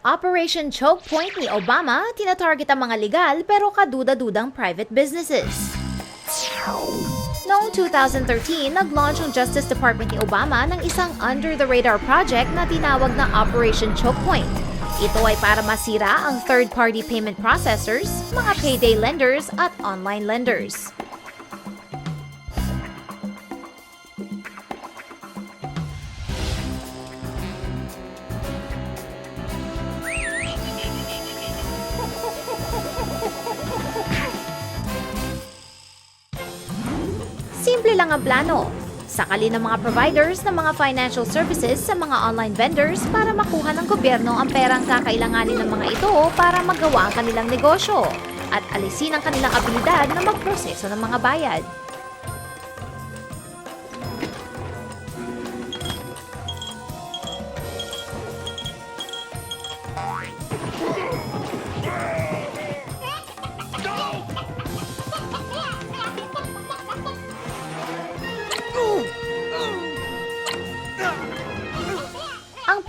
Operation Choke Point ni Obama, tinatarget ang mga legal pero kaduda-dudang private businesses. Noong 2013, nag-launch ang Justice Department ni Obama ng isang under-the-radar project na tinawag na Operation Choke Point. Ito ay para masira ang third-party payment processors, mga payday lenders at online lenders. Simple lang ang plano. Sakali ng mga providers ng mga financial services sa mga online vendors para makuha ng gobyerno ang perang kakailanganin ng mga ito para magawa ang kanilang negosyo at alisin ang kanilang abilidad na magproseso ng mga bayad.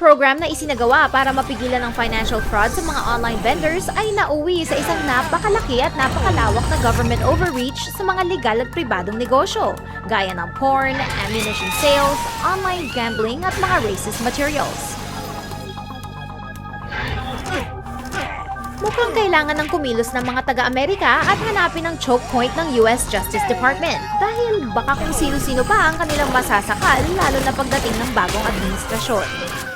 Program na isinagawa para mapigilan ang financial fraud sa mga online vendors ay nauwi sa isang napakalaki at napakalawak na government overreach sa mga legal at pribadong negosyo, gaya ng porn, ammunition sales, online gambling at mga racist materials. Mukhang kailangan ng kumilos ng mga taga-Amerika at hanapin ang choke point ng US Justice Department dahil baka kung sino-sino pa ang kanilang masasakal lalo na pagdating ng bagong administrasyon.